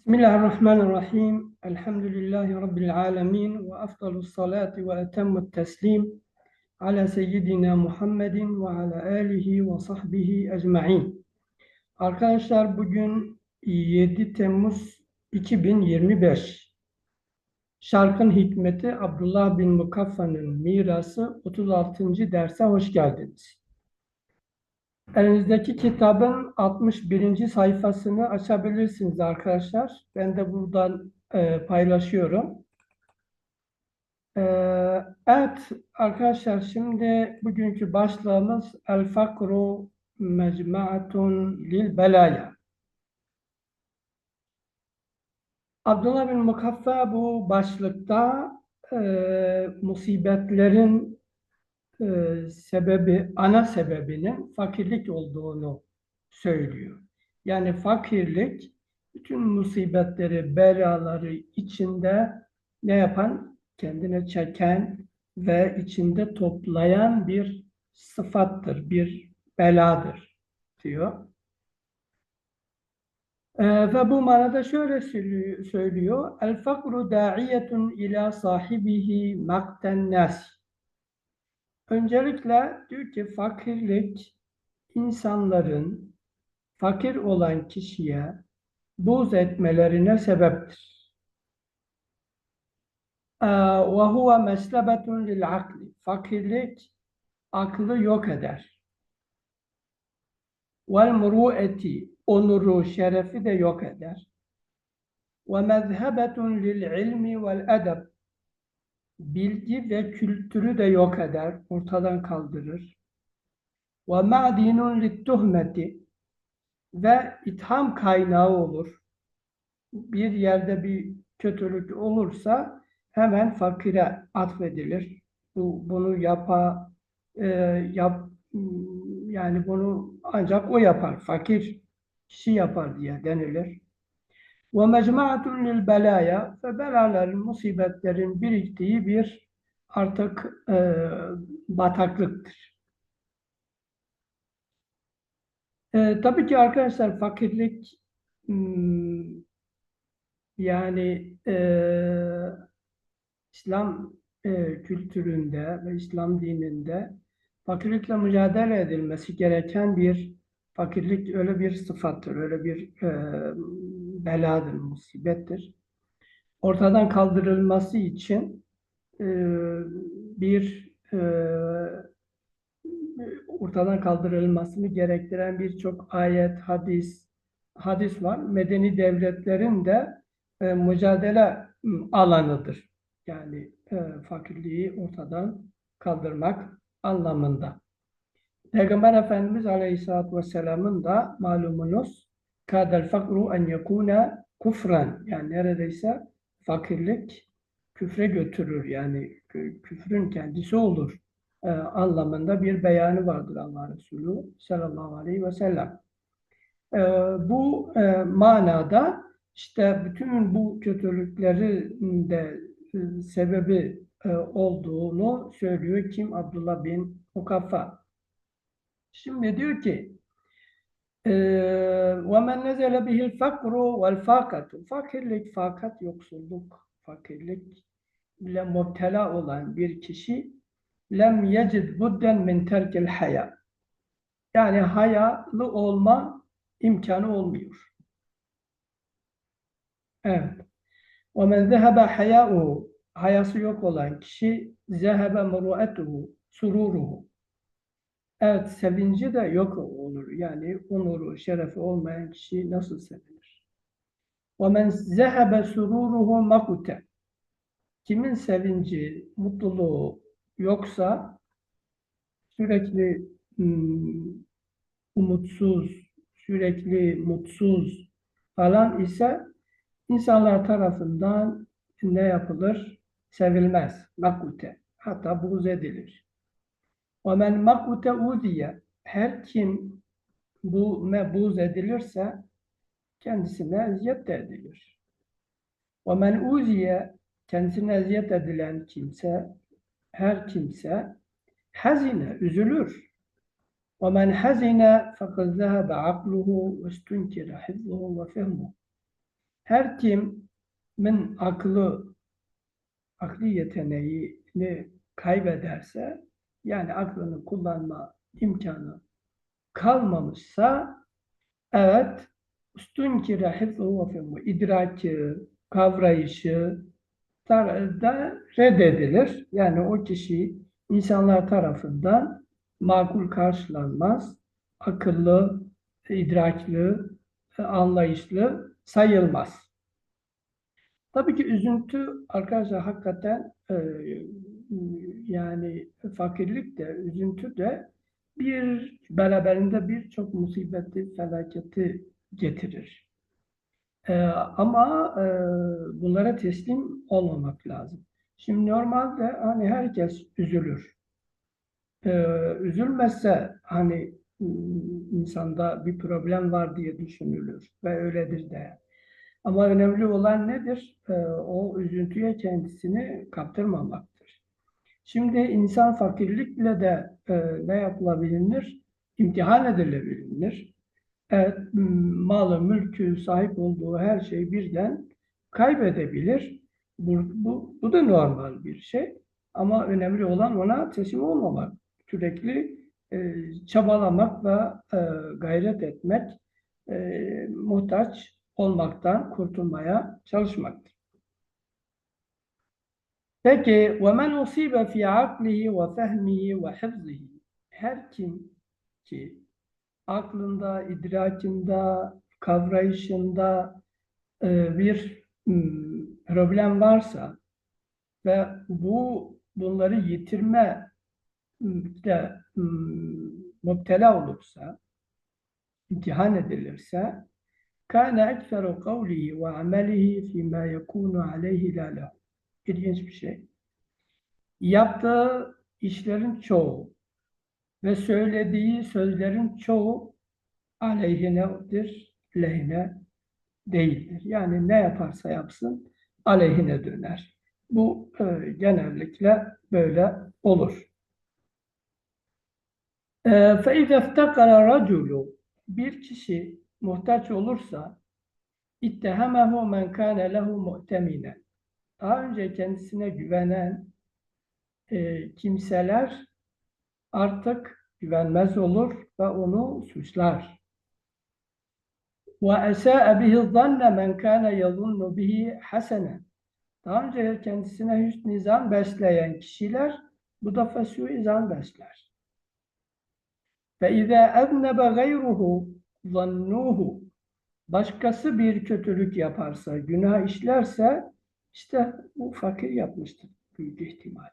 Bismillahirrahmanirrahim. Elhamdülillahi Rabbil alemin. Ve afdalus salati ve etemmut teslim ala seyyidina Muhammedin ve ala alihi ve sahbihi ecma'in. Arkadaşlar bugün 7 Temmuz 2025. Şarkın Hikmeti Abdullah bin Mukaffa'nın mirası 36. derse hoş geldiniz. Elinizdeki kitabın 61. sayfasını açabilirsiniz arkadaşlar. Ben de buradan e, paylaşıyorum. E, evet arkadaşlar şimdi bugünkü başlığımız El Fakru Mecmuatun Lil Belaya. Abdullah bin Mukaffa bu başlıkta e, musibetlerin e, sebebi, ana sebebinin fakirlik olduğunu söylüyor. Yani fakirlik bütün musibetleri, belaları içinde ne yapan? Kendine çeken ve içinde toplayan bir sıfattır, bir beladır diyor. Ee, ve bu manada şöyle söylüyor. El fakru da'iyetun ila sahibihi makten nas. Öncelikle diyor ki fakirlik insanların fakir olan kişiye buz etmelerine sebeptir. Ve huve meslebetun lil akli. Fakirlik aklı yok eder. Vel muru'eti onuru, şerefi de yok eder. Ve mezhebetun lil ilmi vel edeb bilgi ve kültürü de yok eder, ortadan kaldırır. Ve ma'dinun littuhmeti ve itham kaynağı olur. Bir yerde bir kötülük olursa hemen fakire atfedilir. Bu, bunu yapa, e, yap, yani bunu ancak o yapar, fakir kişi yapar diye denilir. Ve mecmuatun lil belaya ve belaların, musibetlerin biriktiği bir artık e, bataklıktır. E, tabii ki arkadaşlar fakirlik hmm, yani e, İslam e, kültüründe ve İslam dininde fakirlikle mücadele edilmesi gereken bir fakirlik öyle bir sıfattır, öyle bir e, beladır, musibettir. Ortadan kaldırılması için e, bir e, ortadan kaldırılmasını gerektiren birçok ayet, hadis, hadis var. Medeni devletlerin de e, mücadele alanıdır. Yani e, fakirliği ortadan kaldırmak anlamında. Peygamber Efendimiz Aleyhisselatü Vesselam'ın da malumunuz kadel fakru en yekune kufran yani neredeyse fakirlik küfre götürür yani küfrün kendisi olur e, anlamında bir beyanı vardır Allah Resulü sallallahu aleyhi ve sellem. E, bu e, manada işte bütün bu kötülüklerin de e, sebebi e, olduğunu söylüyor kim? Abdullah bin Mukaffa. Şimdi diyor ki وَمَنْ نَزَلَ بِهِ الْفَقْرُ وَالْفَاقَةُ Fakirlik, fakat, yoksulluk, fakirlik ile mubtela olan bir kişi lem yecid budden min terkil haya. Yani hayalı olma imkanı olmuyor. Evet. وَمَنْ ذَهَبَ حَيَاؤُهُ Hayası yok olan kişi zehebe muru'etuhu, sururuhu. Evet, sevinci de yok olur. Yani onuru, şerefi olmayan kişi nasıl sevinir? وَمَنْ زَهَبَ سُرُورُهُ مَقُتَ Kimin sevinci, mutluluğu yoksa sürekli hmm, umutsuz, sürekli mutsuz falan ise insanlar tarafından ne yapılır? Sevilmez. Makute. Hatta buğz edilir. وَمَنْ مَقُتَ اُذِيَ Her kim bu mebuz edilirse kendisine eziyet de edilir. وَمَنْ اُذِيَ Kendisine eziyet edilen kimse, her kimse hazine, üzülür. وَمَنْ حَزِنَ فَقَدْ ذَهَبَ عَقْلُهُ وَاسْتُنْكِرَ حِفْظُهُ وَفِهْمُهُ her kimin aklı akli yeteneğini kaybederse yani aklını kullanma imkanı kalmamışsa evet üstünkire hifzu ve fehmu idraki, kavrayışı da reddedilir. Yani o kişi insanlar tarafından makul karşılanmaz, akıllı, idrakli, anlayışlı sayılmaz. Tabii ki üzüntü arkadaşlar hakikaten e, yani fakirlik de, üzüntü de bir beraberinde birçok musibeti, felaketi getirir. E, ama e, bunlara teslim olmamak lazım. Şimdi normalde hani herkes üzülür. E, üzülmezse hani insanda bir problem var diye düşünülür ve öyledir de. Ama önemli olan nedir? E, o üzüntüye kendisini kaptırmamaktır. Şimdi insan fakirlikle de e, ne yapılabilir? İmtihan edilebilir. Evet, malı, mülkü, sahip olduğu her şeyi birden kaybedebilir. Bu, bu, bu da normal bir şey. Ama önemli olan ona teslim olmamak. Sürekli e, çabalamak ve e, gayret etmek, e, muhtaç olmaktan kurtulmaya çalışmaktır. Peki وَمَنْ اُصِيبَ فِي عَقْلِهِ وَفَهْمِهِ وَحِفْظِهِ Her kim ki aklında, idrakinde, kavrayışında e, bir problem varsa ve bu bunları yitirme de müptela olursa, imtihan edilirse kâne ekferu kavlihi ve amelihi fîmâ yekûnu aleyhi lâ İlginç bir şey. Yaptığı işlerin çoğu ve söylediği sözlerin çoğu aleyhinedir, lehine değildir. Yani ne yaparsa yapsın aleyhine döner. Bu e, genellikle böyle olur. فَاِذَا اَفْتَقَرَ رَجُلُ Bir kişi muhtaç olursa اِتَّهَمَهُ مَنْ كَانَ لَهُ مُؤْتَمِنًا Daha önce kendisine güvenen e, kimseler artık güvenmez olur ve onu suçlar. وَاَسَاءَ بِهِ الظَّنَّ مَنْ كَانَ يَظُنُّ بِهِ حَسَنًا Daha önce kendisine hüsnü zan besleyen kişiler bu defa suizan besler. فَاِذَا اَذْنَبَ غَيْرُهُ ظَنُّوهُ Başkası bir kötülük yaparsa, günah işlerse işte bu fakir yapmıştır büyük ihtimal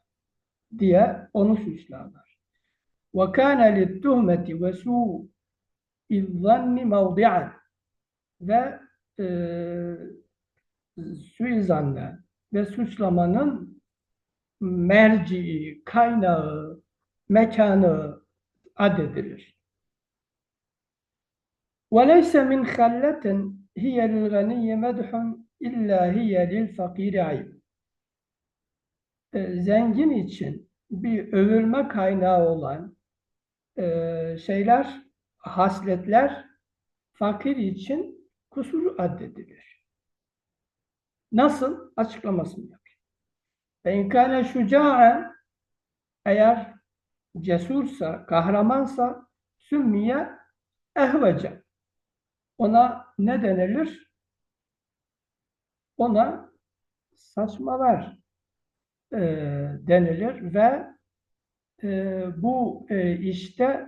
diye onu suçlarlar. وَكَانَ لِلتُّهْمَةِ وَسُوءِ الظَّنِّ مَوْضِعًا Ve e, suizanla ve suçlamanın merci, kaynağı, mekanı adedilir. وَلَيْسَ مِنْ خَلَّةٍ هِيَ لِلْغَنِيِّ مَدْحٌ İlla hiye lil fakiri ayıp. E, zengin için bir övülme kaynağı olan e, şeyler, hasletler fakir için kusur addedilir. Nasıl? Açıklamasını yapayım. Ve inkâne şuca'en eğer cesursa, kahramansa sümmiye ehvece. Ona ne denilir? Ona saçmalar e, denilir ve e, bu e, işte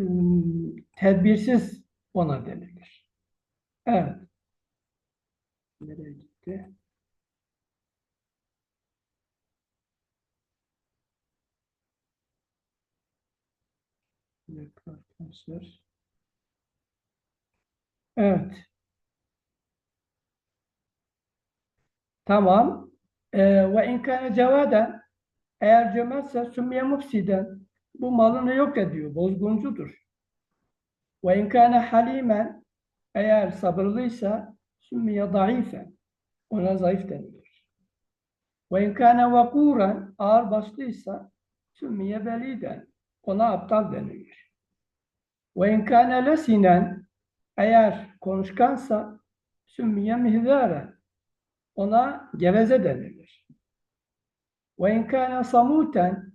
e, tedbirsiz ona denilir. Evet. Nereye gitti? arkadaşlar. Evet. Tamam. Ee, ve inkâne cevaden eğer cömertse sümmiye mufsiden bu malını yok ediyor, bozguncudur. Ve inkâne halimen eğer sabırlıysa sümmiye zayıfen ona zayıf denilir. Ve inkâne vakuren ağır başlıysa sümmiye beliden ona aptal denilir. Ve inkâne lesinen eğer konuşkansa sümmiye mihzaren. Ona geveze denilir. Ve in kana samuten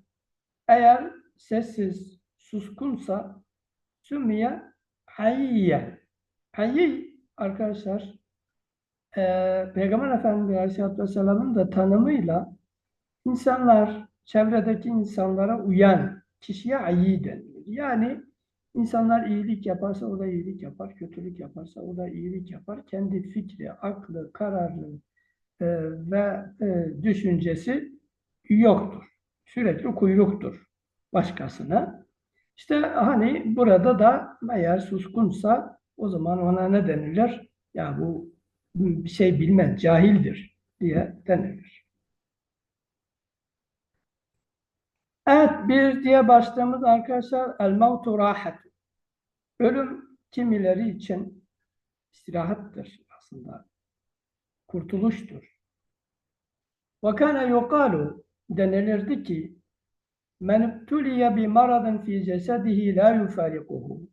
eğer sessiz, suskunsa sümmiye hayye. Hayye arkadaşlar eee Peygamber Efendimiz Aleyhisselatü Vesselam'ın da tanımıyla insanlar, çevredeki insanlara uyan kişiye ayyi denilir. Yani insanlar iyilik yaparsa o da iyilik yapar, kötülük yaparsa o da iyilik yapar. Kendi fikri, aklı, kararı e, ve e, düşüncesi yoktur. Sürekli kuyruktur başkasına. İşte hani burada da eğer suskunsa o zaman ona ne denilir? Ya bu bir şey bilmez, cahildir diye denilir. Evet, bir diye başlığımız arkadaşlar el mevtu rahat. Ölüm kimileri için istirahattır aslında. Kurtuluştur. Kana yuqalu denilirdi ki ibtuliye bi maradın fi cesedihi la yufarikuhu.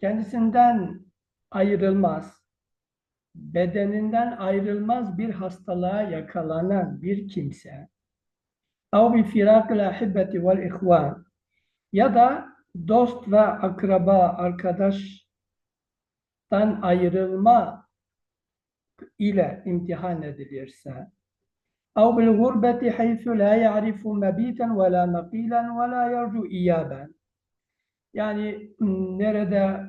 Kendisinden ayrılmaz, bedeninden ayrılmaz bir hastalığa yakalanan bir kimse firakil ahibbeti vel ihvan ya da dost ve akraba, arkadaştan ayrılma ile imtihan edilirse haythu la ya'rifu mebiten ve la makilen ve la yercu iyaben yani nerede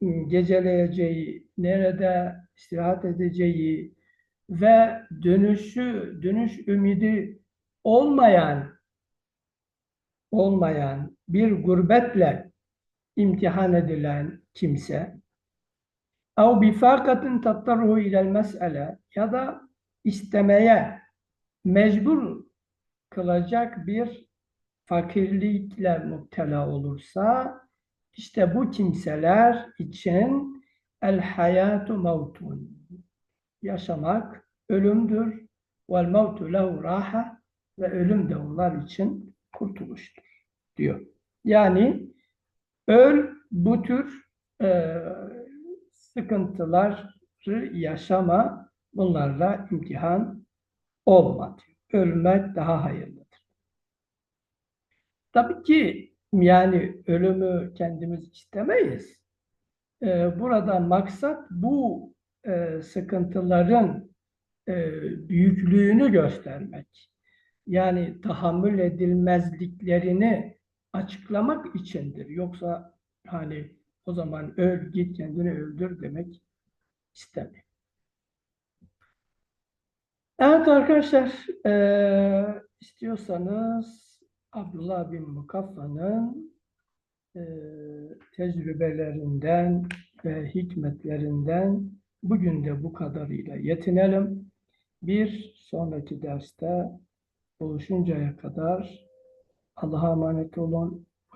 m, geceleyeceği, nerede istirahat edeceği ve dönüşü, dönüş ümidi olmayan olmayan bir gurbetle imtihan edilen kimse ev bifakatin tattaruhu ilel mes'ele ya da istemeye mecbur kılacak bir fakirlikle müptela olursa işte bu kimseler için el hayatu mevtun yaşamak ölümdür vel mevtu lehu raha ve ölüm de onlar için kurtuluştur diyor. Yani öl bu tür e, sıkıntıları yaşama bunlarla imtihan olma diyor. Ölmek daha hayırlıdır. Tabii ki yani ölümü kendimiz istemeyiz. E, burada maksat bu e, sıkıntıların e, büyüklüğünü göstermek. Yani tahammül edilmezliklerini açıklamak içindir. Yoksa hani o zaman öl git kendini öldür demek istemiyor. Evet arkadaşlar eee, istiyorsanız Abdullah bin Mukaffa'nın eee, tecrübelerinden ve hikmetlerinden bugün de bu kadarıyla yetinelim. Bir sonraki derste buluşuncaya kadar Allah'a emanet olun.